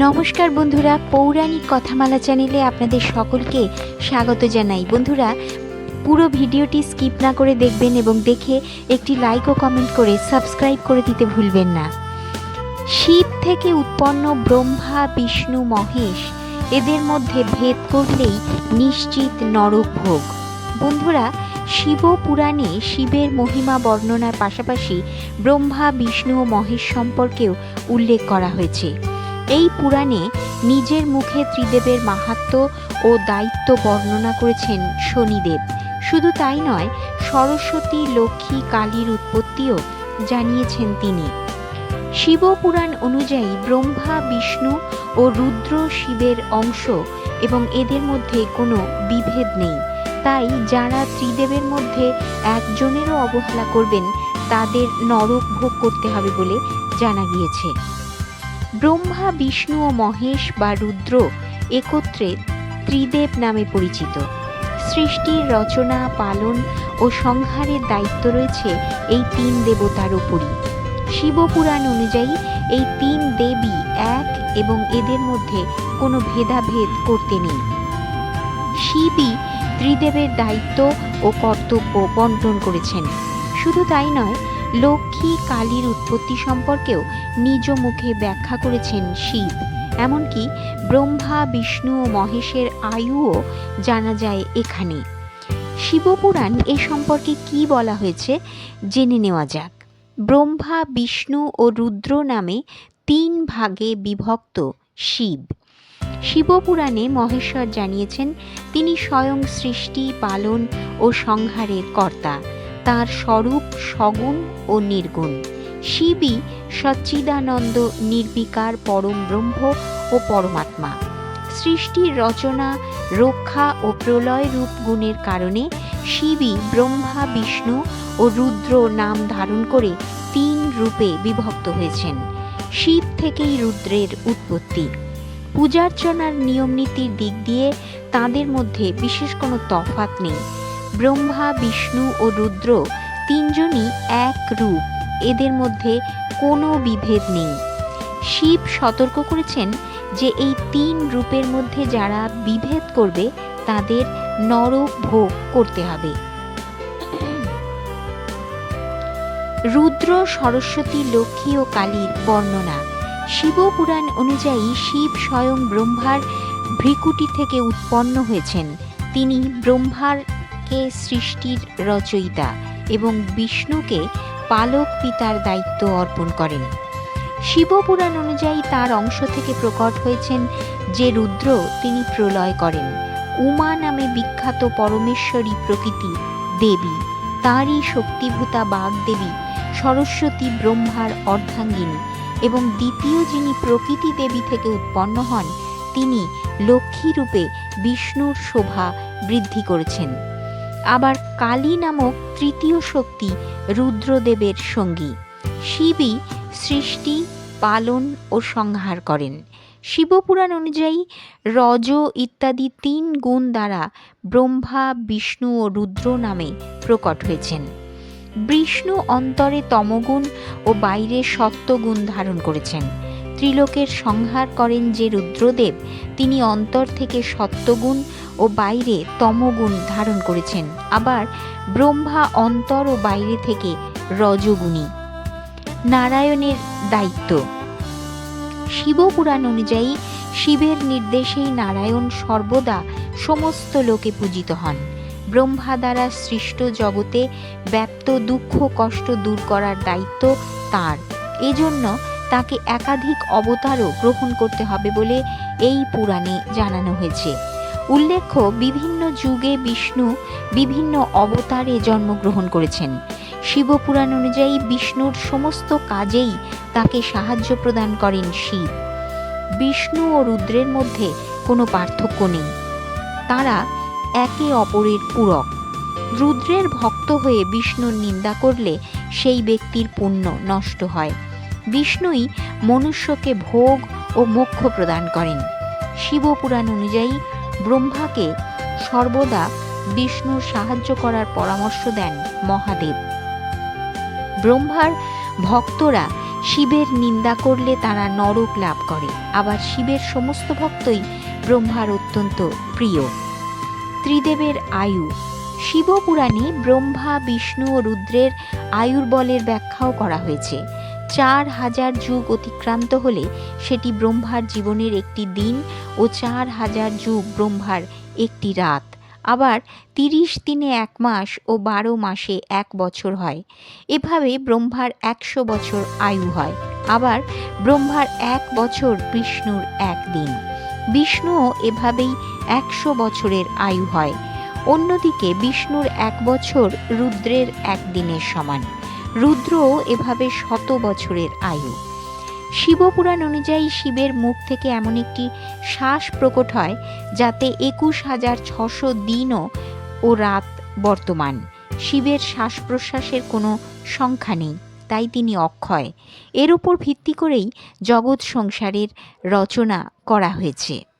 নমস্কার বন্ধুরা, পৌরাণিক কথামালা চ্যানেলে আপনাদের সকলকে স্বাগত জানাই। বন্ধুরা, পুরো ভিডিওটি স্কিপ না করে দেখবেন এবং দেখে একটি লাইক ও কমেন্ট করে সাবস্ক্রাইব করে দিতে ভুলবেন না। শিব থেকে উৎপন্ন ব্রহ্মা, বিষ্ণু, মহেশ, এদের মধ্যে ভেদ করলেই নিশ্চিত নরক ভোগ। বন্ধুরা, শিব পুরাণে শিবের মহিমা বর্ণনার পাশাপাশি ব্রহ্মা, বিষ্ণু ও মহেশ সম্পর্কেও উল্লেখ করা হয়েছে। এই পুরাণে নিজের মুখে ত্রিদেবের মাহাত্ম্য ও দায়িত্ব বর্ণনা করেছেন শনিদেব। শুধু তাই নয়, সরস্বতী, লক্ষ্মী, কালীর উৎপত্তিও জানিয়েছেন তিনি। শিবপুরাণ অনুযায়ী ব্রহ্মা, বিষ্ণু ও রুদ্র শিবের অংশ এবং এদের মধ্যে কোনো বিভেদ নেই। তাই যারা ত্রিদেবের মধ্যে একজনেরও অবহেলা করবেন, তাদের নরক ভোগ করতে হবে বলে জানা গিয়েছে। ব্রহ্মা, বিষ্ণু ও মহেশ বা রুদ্র একত্রে ত্রিদেব নামে পরিচিত। সৃষ্টির রচনা, পালন ও সংহারের দায়িত্ব রয়েছে এই তিন দেবতার উপরই। শিবপুরাণ অনুযায়ী এই তিন দেবী এক এবং এদের মধ্যে কোনো ভেদাভেদ করতে নেই। শিবই ত্রিদেবের দায়িত্ব ও কর্তব্য বন্টন করেছেন। শুধু তাই নয় লক্ষ্মী কালীর উৎপত্তি সম্পর্কেও নিজ মুখে ব্যাখ্যা করেছেন শিব। এমনকি ব্রহ্মা, বিষ্ণু ও মহেশের আয়ুও জানা যায় এখানে। শিবপুরাণ এ সম্পর্কে কি বলা হয়েছে জেনে নেওয়া যাক। ব্রহ্মা, বিষ্ণু ও রুদ্র নামে তিন ভাগে বিভক্ত শিব। শিবপুরাণে মহেশ্বর জানিয়েছেন, তিনি স্বয়ং সৃষ্টি, পালন ও সংহারের কর্তা। তার স্বরূপ সগুণ ও নির্গুণ। শিবই সচ্চিদানন্দ নির্বিকার পরম ব্রহ্ম ও পরমাত্মা। সৃষ্টির রচনা, রক্ষা ও প্রলয় রূপ গুণের কারণে শিবই ব্রহ্মা, বিষ্ণু ও রুদ্র নাম ধারণ করে তিন রূপে বিভক্ত হয়েছেন। শিব থেকেই রুদ্রের উৎপত্তি। পূজার্চনার নিয়মনীতির দিক দিয়ে তাদের মধ্যে বিশেষ কোনো তফাত নেই। ব্রহ্মা, বিষ্ণু ও রুদ্র তিনজনই এক রূপ। এদের মধ্যে কোনো বিভেদ নেই। শিব সতর্ক করেছেন যে এই তিন রূপের মধ্যে যারা বিভেদ করবে, তাদের নরক ভোগ করতে হবে। রুদ্র, সরস্বতী, লক্ষ্মী ও কালীর বর্ণনা। শিবপুরাণ অনুযায়ী শিব স্বয়ং ব্রহ্মার ভ্রিকুটি থেকে উৎপন্ন হয়েছেন। তিনি ব্রহ্মারকে সৃষ্টির রচয়িতা এবং বিষ্ণুকে পালক পিতার দায়িত্ব অর্পণ করেন। শিবপুরাণ অনুযায়ী তার অংশ থেকে প্রকট হয়েছেন যে রুদ্র তিনি প্রলয় করেন। উমা নামে বিখ্যাত পরমেশ্বরী প্রকৃতি দেবী। তাঁরই শক্তিভূতা বাগদেবী, সরস্বতী ব্রহ্মার অর্ধাঙ্গিনী এবং দ্বিতীয় যিনি প্রকৃতি দেবী থেকে উৎপন্ন হন, তিনি লক্ষ্মী রূপে বিষ্ণুর শোভা বৃদ্ধি করেছেন। আবার কালী নামক তৃতীয় শক্তি রুদ্রদেবের সঙ্গী। শিবই সৃষ্টি, পালন ও সংহার করেন। শিবপুরাণ অনুযায়ী রজ ইত্যাদি তিন গুণ দ্বারা ব্রহ্মা, বিষ্ণু ও রুদ্র নামে প্রকট হয়েছেন। বিষ্ণু অন্তরে তমগুণ ও বাইরে সত্যগুণ ধারণ করেছেন। ত্রিলোকের সংহার করেন যে রুদ্রদেব, তিনি অন্তর থেকে সত্যগুণ ও বাইরে তমগুণ ধারণ করেছেন। আবার ব্রহ্মা অন্তর ও বাইরে থেকে রজগুণী। নারায়ণের দায়িত্ব। শিবপুরাণ অনুযায়ী শিবের নির্দেশেই নারায়ণ সর্বদা সমস্ত লোকে পূজিত হন। ব্রহ্মা দ্বারা সৃষ্ট জগতে ব্যপ্ত দুঃখ কষ্ট দূর করার দায়িত্ব তার। এজন্য তাকে একাধিক অবতারও গ্রহণ করতে হবে বলে এই পুরাণে জানানো হয়েছে। উল্লেখ্য, বিভিন্ন যুগে বিষ্ণু বিভিন্ন অবতারে জন্মগ্রহণ করেছেন। শিবপুরাণ অনুযায়ী বিষ্ণুর সমস্ত কাজেই তাকে সাহায্য প্রদান করেন শিব। বিষ্ণু ও রুদ্রের মধ্যে কোনো পার্থক্য নেই। তারা একে অপরের পূরক। রুদ্রের ভক্ত হয়ে বিষ্ণুর নিন্দা করলে সেই ব্যক্তির পুণ্য নষ্ট হয়। বিষ্ণুই মনুষ্যকে ভোগ ও মোক্ষ প্রদান করেন। শিবপুরাণ অনুযায়ী ব্রহ্মাকে সর্বদা বিষ্ণুর সাহায্য করার পরামর্শ দেন মহাদেব। ব্রহ্মার ভক্তরা শিবের নিন্দা করলে তারা নরক লাভ করে, আবার শিবের সমস্ত ভক্তই ব্রহ্মার অত্যন্ত প্রিয়। ত্রিদেবের আয়ু, শিবপুরাণে ব্রহ্মা, বিষ্ণু ও রুদ্রের আয়ুর বলের ব্যাখ্যাও করা হয়েছে। চার হাজার যুগ অতিক্রান্ত হলে সেটি ব্রহ্মার জীবনের একটি দিন ও চার হাজার যুগ ব্রহ্মার একটি রাত। আবার তিরিশ দিনে এক মাস ও বারো মাসে এক বছর হয়। এভাবে ব্রহ্মার একশো বছর আয়ু হয়। আবার ব্রহ্মার এক বছর বিষ্ণুর এক দিন। বিষ্ণুও এভাবেই একশো বছরের আয়ু হয়। অন্যদিকে বিষ্ণুর এক বছর রুদ্রের এক দিনের সমান। রুদ্রও এভাবে শত বছরের আয়ু। শিবপুরাণ অনুযায়ী শিবের মুখ থেকে এমন একটি শ্বাস প্রকট হয়, যাতে একুশ হাজার ছশো দিনও ও রাত বর্তমান। শিবের শ্বাস প্রশ্বাসের কোনো সংখ্যা নেই, তাই তিনি অক্ষয়। এর উপর ভিত্তি করেই জগৎ সংসারের রচনা করা হয়েছে।